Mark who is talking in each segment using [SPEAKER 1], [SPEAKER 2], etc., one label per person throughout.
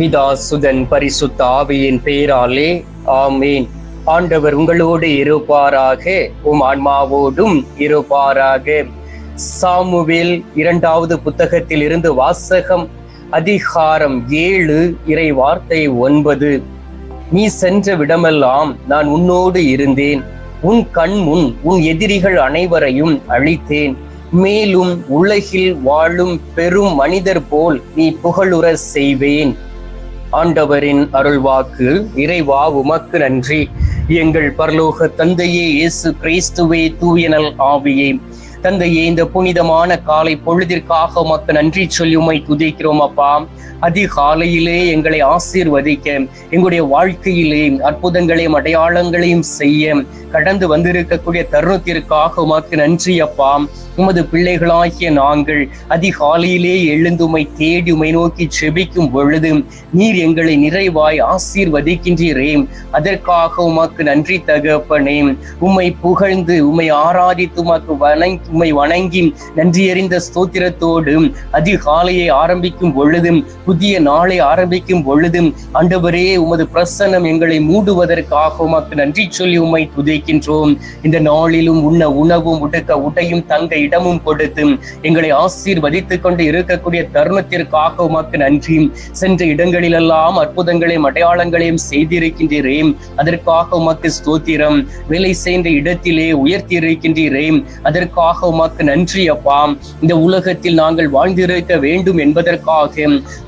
[SPEAKER 1] பிதா சுதன் பரிசுத்த ஆவியின் பெயராலே ஆமீன். ஆண்டவர் உங்களோடு இருப்பாராக உம் ஆன்மாவோடும் இருப்பாராக. சாமுவேல் இரண்டாவது புத்தகத்தில் இருந்து வாசகம் அதிகாரம் ஏழு இறை வார்த்தை ஒன்பது. நீ சென்ற விடமெல்லாம் நான் உன்னோடு இருந்தேன். உன் கண் முன் உன் எதிரிகள் அனைவரையும் அழித்தேன். மேலும் உலகில் வாழும் பெரும் மனிதர் போல் நீ புகழுற செய்வேன். ஆண்டவரின் அருள்வாக்கு இறைவா உமக்கு நன்றி. எங்கள் பரலோக தந்தையே இயேசு கிறிஸ்துவே தூயனல் ஆவியே. தந்தையே இந்த புனிதமான காலை பொழுதிற்காக உமக்கு நன்றி சொல்லி உமை துதிக்கிறோம் அப்பா. அதிகாலையிலே எங்களை ஆசீர்வதிக்க எங்களுடைய வாழ்க்கையிலே அற்புதங்களையும் அடையாளங்களையும் செய்ய கடந்து வந்திருக்கக்கூடிய தருணத்திற்காக உமக்கு நன்றி அப்பா. உமது பிள்ளைகளாகிய நாங்கள் அதிகாலையிலே எழுந்துமை தேடி உமை நோக்கி செபிக்கும் பொழுது நீர் எங்களை நிறைவாய் ஆசீர்வதிக்கின்றீரே. அதற்காக உமக்கு நன்றி தகப்பனே. உம்மை புகழ்ந்து உம்மை ஆராதித்து உமக்கு வணங்கி உம்மை வணங்கி நன்றி அறிந்த ஸ்தோத்திரத்தோடு அதிகாலையை ஆரம்பிக்கும் பொழுதும் புதிய நாளை ஆரம்பிக்கும் பொழுதும் அண்டவரே உமது பிரசன்னம் எங்களை மூடுவதற்காக உமக்கு நன்றி சொல்லி உம்மை துதிக்கின்றோம் இந்த நாளிலும் உண்ண உணவும் உடுக்க உடையும் தங்க இடமும் கொடுத்து எங்களை ஆசீர்வதித்துக் கொண்டு இருக்கக்கூடிய தருணத்திற்காக உமக்கு நன்றி. சென்ற இடங்களிலெல்லாம் அற்புதங்களையும் அடையாளங்களையும் செய்திருக்கின்றீரே. அதற்காக உமக்கு ஸ்தோத்திரம். வேலை செய்த இடத்திலே உயர்த்தி இருக்கின்றீரே அதற்காக உமக்கு நன்றி அப்பா. இந்த உலகத்தில் நாங்கள் வாழ்ந்திருக்க வேண்டும் என்பதற்காக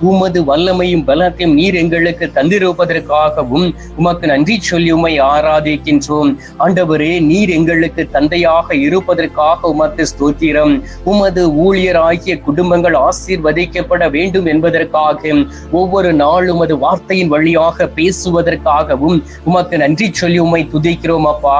[SPEAKER 1] உமது வல்லமையும் பலத்தையும் நீர் எங்களுக்கு தந்திருப்பதற்காகவும் உமக்கு நன்றி சொல்லி உமை ஆராதிக்கின்றோம். ஆண்டவரே நீர் எங்களுக்கு தந்தையாக இருப்பதற்காக உமக்கு ஸ்தோத்திரம். உமது ஊழியராகிய குடும்பங்கள் ஆசீர்வதிக்கப்பட வேண்டும் என்பதற்காக ஒவ்வொரு நாளும் உமது வார்த்தையின் வழியாக பேசுவதற்காகவும் உமக்கு நன்றி சொல்லி உமை துதிக்கிறோம் அப்பா.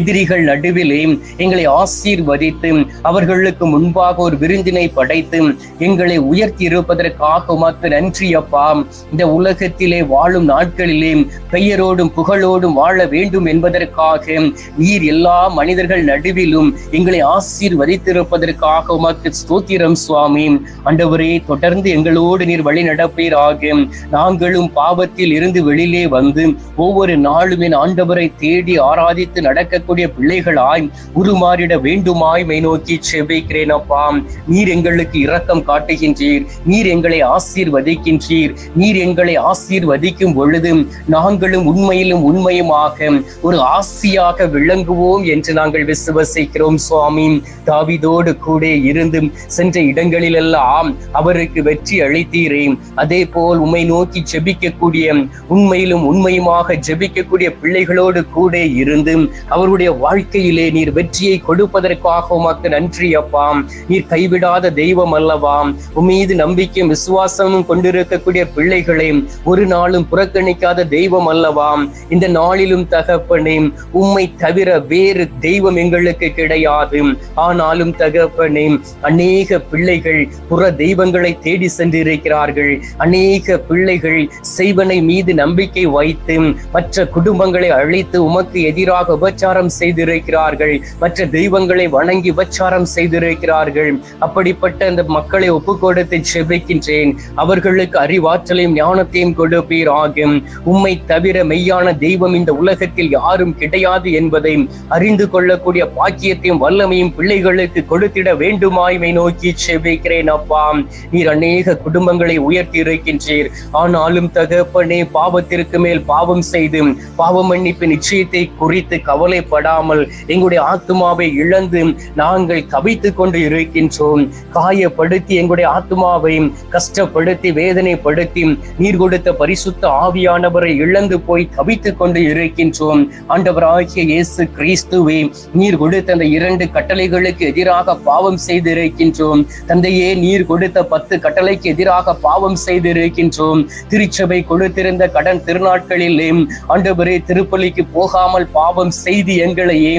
[SPEAKER 1] எதிரிகள் நடுவிலே எங்களை ஆசீர்வதித்து அவர்களுக்கு முன்பாக ஒரு விருந்தினை படைத்து எங்களை உயர்த்தி இருப்பதற்காக உமக்கு நன்றி அப்பா. இந்த உலகத்திலே வாழும் நாட்களிலே பெயரோடும் புகழோடும் வாழ வேண்டும் என்பதற்காக நீர் எல்லா மனிதர்கள் நடுவிலும் எங்களை ஆசீர்வதித்திருப்பதற்காக உமக்கு ஸ்தோத்திரம் சுவாமி. அண்டவரே தொடர்ந்து எங்களோடு நீர் வழி நடப்பீராக. நாங்களும் பாவத்தில் இருந்து வெளியிலே வந்து ஒவ்வொரு நாளும் என் ஆண்டவரை தேடி ஆராதித்து நடக்கக்கூடிய பிள்ளைகளாய் உருமாறிட வேண்டுமாய் மை நோக்கி செபிக்கிறேன் அப்பா. நீர் எங்களுக்கு இரக்கம் காட்டுகின்றீர். நீர் எங்களை ஆசீர்வதிக்கின்றீர். நீர் எங்களை ஆசீர்வதிக்கும் பொழுது நாங்களும் உண்மையிலும் உண்மையுமாக ஒரு ஆசியா ஆசியாக விளங்குவோம் என்று நாங்கள் விசுவசிக்கிறோம் சுவாமி. தாவிதோடு கூட இருந்தும் சென்ற இடங்களிலெல்லாம் அவருக்கு வெற்றி அளித்தீரே. அதே போல் உம்மை நோக்கி ஜெபிக்கக்கூடிய உண்மையிலும் உண்மையுமாக ஜெபிக்கக்கூடிய பிள்ளைகளோடு கூட இருந்தும் அவருடைய வாழ்க்கையிலே நீர் வெற்றியை கொடுப்பதற்காக உமக்கு நன்றி அப்பாம் நீர் கைவிடாத தெய்வம் அல்லவாம் உம்மீது நம்பிக்கையும் விசுவாசமும் கொண்டிருக்கக்கூடிய பிள்ளைகளை ஒரு நாளும் புறக்கணிக்காத தெய்வம் அல்லவாம் இந்த நாளிலும் தகப்பனே உம்மை உம்மை தவிர வேறு தெய்வம் எங்களுக்கு கிடையாது. ஆனாலும் தகப்பனே அநேக பிள்ளைகள் புற தெய்வங்களை தேடி சென்றிருக்கிறார்கள். அநேக பிள்ளைகள் செய்வனை மீது நம்பிக்கை வைத்து மற்ற குடும்பங்களை அழைத்து உமக்கு எதிராக உபச்சாரம் செய்திருக்கிறார்கள். மற்ற தெய்வங்களை வணங்கி உபச்சாரம் செய்திருக்கிறார்கள். அப்படிப்பட்ட அந்த மக்களை ஒப்பு கொடுத்து செபிக்கின்றேன். அவர்களுக்கு அறிவாற்றலையும் ஞானத்தையும் கொடுப்பீர் ஆகும் உம்மை தவிர மெய்யான தெய்வம் இந்த உலகத்தில் யாரும் கிடையாது என்பதை அறிந்து கொள்ளக்கூடிய பாக்கியத்தையும் வல்லமையும் பிள்ளைகளுக்கு கொடுத்திட வேண்டுமாய்மை நோக்கி செபிக்கிறேன் அப்பா. நீர் அநேக குடும்பங்களை உயர்த்தி இருக்கின்றீர். ஆனாலும் தகப்பனே பாவத்திற்கு மேல் பாவம் செய்து பாவ மன்னிப்பு நிச்சயத்தை குறித்து கவலைப்படாமல் எங்களுடைய ஆத்மாவை இழந்து நாங்கள் தவித்துக் கொண்டு இருக்கின்றோம். காயப்படுத்தி எங்களுடைய ஆத்மாவை கஷ்டப்படுத்தி வேதனைப்படுத்தி நீர் கொடுத்த பரிசுத்த ஆவியானவரை இழந்து போய் தவித்துக் கொண்டு இருக்கின்றோம். ஆண்டவராய் ஆண்டவராகிய இயேசு கிறிஸ்துவே நீர் கொடுத்த அந்த இரண்டு கட்டளைகளுக்கு எதிராக பாவம் செய்திருக்கின்றோம். தந்தையே நீர் கொடுத்த பத்து கட்டளைக்கு எதிராக பாவம் செய்திருக்கின்றோம். திருச்சபை கொடுத்திருந்த கடன் திருநாட்களிலே ஆண்டவரே திருப்பலிக்கு போகாமல் பாவம் செய்து எங்களையே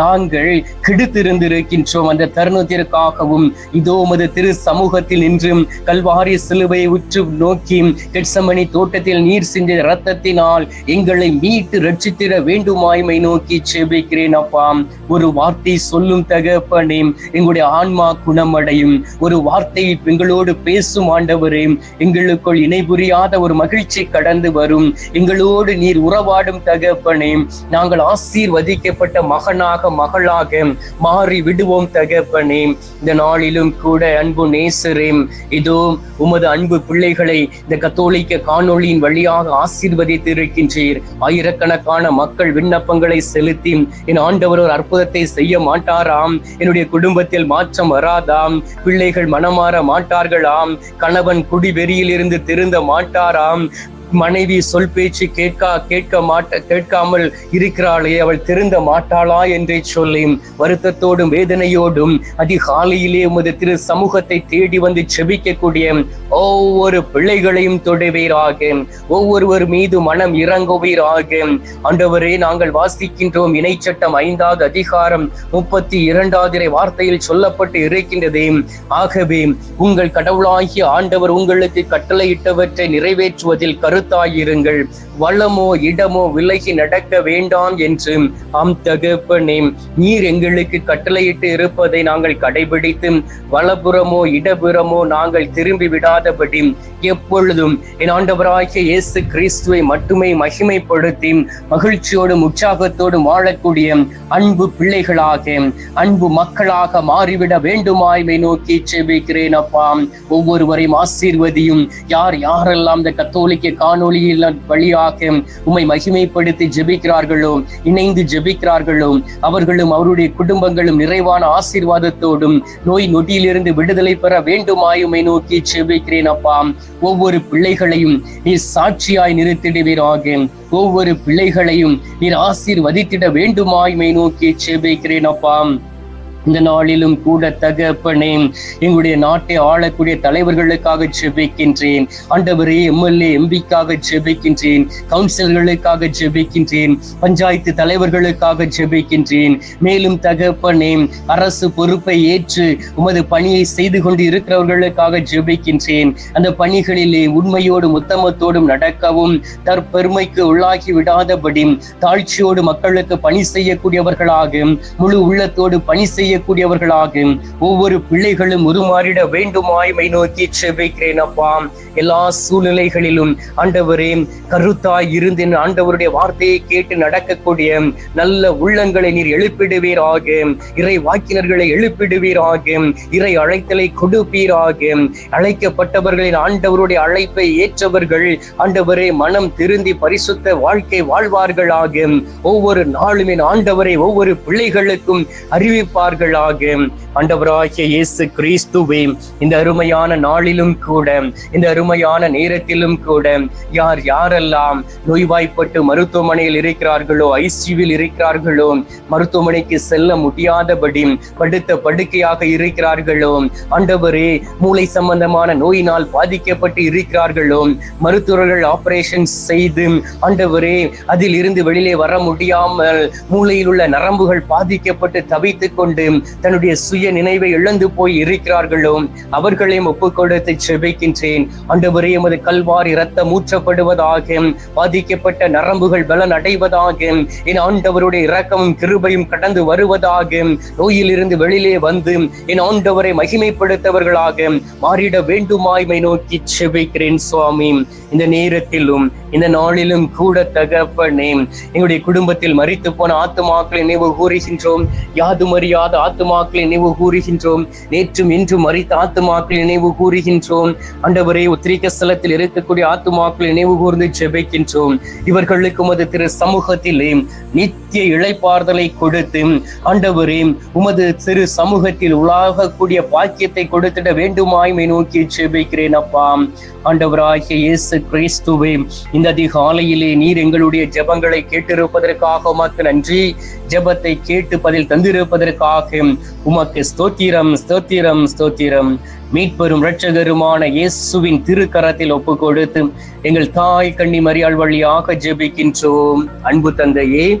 [SPEAKER 1] நாங்கள் கெடுத்திருந்திருக்கின்றோம். அந்த தருணத்திற்காகவும் இதோ மது திரு சமூகத்தில் நின்றும் கல்வாரி சிலுவை உற்று நோக்கி கெட்சமணி தோட்டத்தில் நீர் சிந்த இரத்தத்தினால் எங்களை மீட்டு ரட்சித்திட வேண்டுமாய்மை நோக்கி நோக்கி செபிக்கிறேன் அப்பா. ஒரு வார்த்தை சொல்லும் தகப்பனே எங்களுடைய ஆன்மா குணமடையும். ஒரு வார்த்தை எங்களோடு பேசும் ஆண்டவரே எங்களுக்குள் இணை புரியாத ஒரு மகிழ்ச்சி கடந்து வரும். எங்களோடு நீர் உறவாடும் தகப்பனே நாங்கள் ஆசீர்வதிக்கப்பட்ட மகனாக மகளாக மாறி விடுவோம் தகப்பனே. இந்த நாளிலும் கூட அன்பு நேசரே இதோ உமது அன்பு பிள்ளைகளை இந்த கத்தோலிக்க காணொளியின் வழியாக ஆசீர்வதித்து இருக்கின்றீர் ஆயிரக்கணக்கான மக்கள் விண்ணப்பங்களை செலுத்தி என் ஆண்டவர் ஒரு அற்புதத்தை செய்ய மாட்டாராம். என்னுடைய குடும்பத்தில் மாற்றம் வராதாம். பிள்ளைகள் மனமாற மாட்டார்களாம். கணவன் குடிவெறியில் இருந்து திருந்த மாட்டாராம். மனைவி சொல் பேச்சு கேட்கா கேட்க மாட்ட கேட்காமல் இருக்கிறாளே அவள் திருந்த மாட்டாளா என்றே சொல்லி வருத்தத்தோடும் வேதனையோடும் அதிகாலையிலே உமது திரு சமூகத்தை தேடி வந்து செபிக்கக்கூடிய ஒவ்வொரு பிள்ளைகளையும் தொடுவீராக. ஒவ்வொருவர் மீது மனம் இறங்குவீராக. ஆண்டவரே நாங்கள் வாசிக்கின்றோம். இணைச்சட்டம் ஐந்தாவது அதிகாரம் முப்பத்தி இரண்டாவது வார்த்தையில் சொல்லப்பட்டு இருக்கின்றதே. ஆகவே உங்கள் கடவுளாகிய ஆண்டவர் உங்களுக்கு கட்டளையிட்டவற்றை நிறைவேற்றுவதில் கருத்தாயிருங்கள். வளமோ இடமோ விலகி நடக்க வேண்டாம் என்று ஆம் தகப்பனே நீர் எங்களுக்கு கட்டளையிட்டு இருப்பதை நாங்கள் கடைபிடித்து வலப்புறமோ இடபுறமோ நாங்கள் திரும்பி விடாதபடி எப்பொழுதும் என் ஆண்டவராகிய இயேசு கிறிஸ்துவை மட்டுமே மகிமைப்படுத்தி மகிழ்ச்சியோடும் உற்சாகத்தோடும் வாழக்கூடிய அன்பு பிள்ளைகளாக அன்பு மக்களாக மாறிவிட வேண்டுமாய்மை நோக்கி செபிக்கிறேன் அப்பா. ஒவ்வொருவரையும் ஆசீர்வதியும். யார் யாரெல்லாம் இந்த கத்தோலிக்க காணொலியில் வழியாக உம்மை மகிமைப்படுத்தி ஜெபிக்கிறார்களோ இணைந்து ஜெபிக்கிறார்களோ அவர்களும் அவருடைய குடும்பங்களும் நிறைவான ஆசீர்வாதத்தோடும் நோய் நொடியிலிருந்து விடுதலை பெற வேண்டுமாய் உம்மை நோக்கி ஜெபிக்கிறேன் அப்பா. ஒவ்வொரு பிள்ளைகளையும் நீ சாட்சியாய் நிறுத்திடுவீராக. ஒவ்வொரு பிள்ளைகளையும் நீர் ஆசீர்வதித்திட வேண்டுமாய் மை நோக்கி ஜெபிக்கிறேன் அப்பா. இந்த நாளிலும் கூட தகப்பனே எங்களுடைய நாட்டை ஆளக்கூடிய தலைவர்களுக்காக ஜெபிக்கின்றேன். ஆண்டவரே எம்எல்ஏ எம்பிக்காக ஜெபிக்கின்றேன். கவுன்சிலர்களுக்காக ஜெபிக்கின்றேன். பஞ்சாயத்து தலைவர்களுக்காக ஜெபிக்கின்றேன். மேலும் தகப்பனே அரசு பொறுப்பை ஏற்று உமது பணியை செய்து கொண்டு இருக்கிறவர்களுக்காக ஜெபிக்கின்றேன். அந்த பணிகளிலே உண்மையோடும் உத்தமத்தோடும் நடக்கவும் தற்பெருமைக்கு உள்ளாகி விடாதபடி தாழ்ச்சியோடு மக்களுக்கு பணி செய்யக்கூடியவர்களாக முழு உள்ளத்தோடு பணி செய்ய செய்யக்கூடியவர்களாக ஒவ்வொரு பிள்ளைகளும் உருமாறிட வேண்டுமாய்மை நோக்கி செபிக்கிறேன் அப்பா. எல்லா சூழ்நிலைகளிலும் ஆண்டவரே கருத்தாய் இருந்து ஆண்டவருடைய வார்த்தையை கேட்டு நடக்கக்கூடிய நல்ல உள்ளங்களை நீர் எழுப்பிடுவீராக. இறை வாக்கினர்களை எழுப்பிடுவீராக. இறை அழைத்தலை கொடுப்பீராக. அழைக்கப்பட்டவர்களின் ஆண்டவருடைய அழைப்பை ஏற்றவர்கள் ஆண்டவரே மனம் திருந்தி பரிசுத்த வாழ்க்கை வாழ்வார்களாக. ஒவ்வொரு நாளுமே ஆண்டவரை ஒவ்வொரு பிள்ளைகளுக்கும் அறிவிப்பார்கள். அறிவிப்பார்களாக ஆண்டவராகிய இயேசு கிறிஸ்துவே இந்த அருமையான நாளிலும் கூட இந்த அருமையான நேரத்திலும் கூட யார் யாரெல்லாம் நோய்வாய்ப்பட்டு மருத்துவமனையில் இருக்கிறார்களோ ஐசியூவில் இருக்கிறார்களோ மருத்துவமனைக்கு செல்ல முடியாதபடி படுத்த படுக்கையாக இருக்கிறார்களோ ஆண்டவரே மூளை சம்பந்தமான நோயினால் பாதிக்கப்பட்டு இருக்கிறார்களோ மருத்துவர்கள் ஆபரேஷன் செய்து ஆண்டவரே அதில் இருந்து வெளியிலே வர முடியாமல் மூளையில் உள்ள நரம்புகள் பாதிக்கப்பட்டு தவித்துக் கொண்டு தன்னுடைய சுய நினைவை இழந்து போய் இருக்கிறார்களோ அவர்களையும் ஒப்புக் கொடுத்து செபிக்கின்றேன். ஆண்டவரே எமது கல்வாரி ரத்தம் ஊற்றப்படுவதாக பாதிக்கப்பட்ட நரம்புகள் பலன் அடைவதாக என் ஆண்டவருடைய இரக்கமும் கிருபையும் கடந்து வருவதாக நோயில் இருந்து வெளியிலே வந்து என் ஆண்டவரை மகிமைப்படுத்தவர்களாக மாறிட வேண்டுமாய்மை நோக்கி செபிக்கிறேன் சுவாமி. இந்த நேரத்திலும் இந்த நாளிலும் கூட தகப்பனே எங்களுடைய குடும்பத்தில் மறித்து போன ஆத்துமாக்களை நினைவு கூறுகின்றோம். யாது மறியாத ஆத்துமாக்களை நினைவு கூறுகின்றோம். நேற்றும் இன்றும் மறித்த ஆத்துமாக்களை நினைவு கூறுகின்றோம். அண்டவரே உத்திரிக்க ஸ்தலத்தில் இருக்கக்கூடிய ஆத்துமாக்களை நினைவு கூர்ந்து செபைக்கின்றோம் இவர்களுக்கு உமது திரு சமூகத்திலே நித்திய இழைப்பார்தலை கொடுத்து ஆண்டவரே உமது திரு சமூகத்தில் உலாகக்கூடிய பாக்கியத்தை கொடுத்திட வேண்டுமாய்மை நோக்கி ஜெபிக்கிறேன் அப்பா. ஆண்டவராகிய இயேசு கிறிஸ்துவே இந்த அதிகாலையிலே நீர் எங்களுடைய ஜெபங்களை கேட்டிருப்பதற்காக உமக்கு நன்றி. ஜெபத்தை கேட்டு பதில் தந்திருப்பதற்காக உமக்கு ஸ்தோத்திரம் ஸ்தோத்திரம் ஸ்தோத்திரம். மீட்பெரும் இரட்சகருமான இயேசுவின் திருக்கரத்தில் ஒப்பு கொடுத்து எங்கள் தாய் கண்ணி மரியாள் வழியாக ஜெபிக்கின்றோம். அன்பு தந்தையே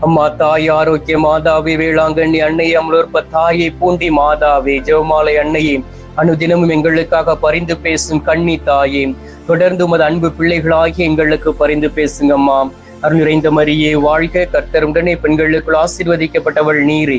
[SPEAKER 1] அம்மா தாய் ஆரோக்கிய மாதாவே வேளாங்கண்ணி அன்னை அமலோற்ப தாயை பூண்டி மாதாவே ஜெவமாலை அன்னையே அனுதினமும் எங்களுக்காக பரிந்து பேசும் கண்ணி தாயே தொடர்ந்து உமது அன்பு பிள்ளைகளாகி எங்களுக்கு பரிந்து பேசுங்க அம்மா. அருள் நிறைந்த மரியே வாழ்க கர்த்தருடனே பெண்களுக்குள் ஆசீர்வதிக்கப்பட்டவள் நீரே.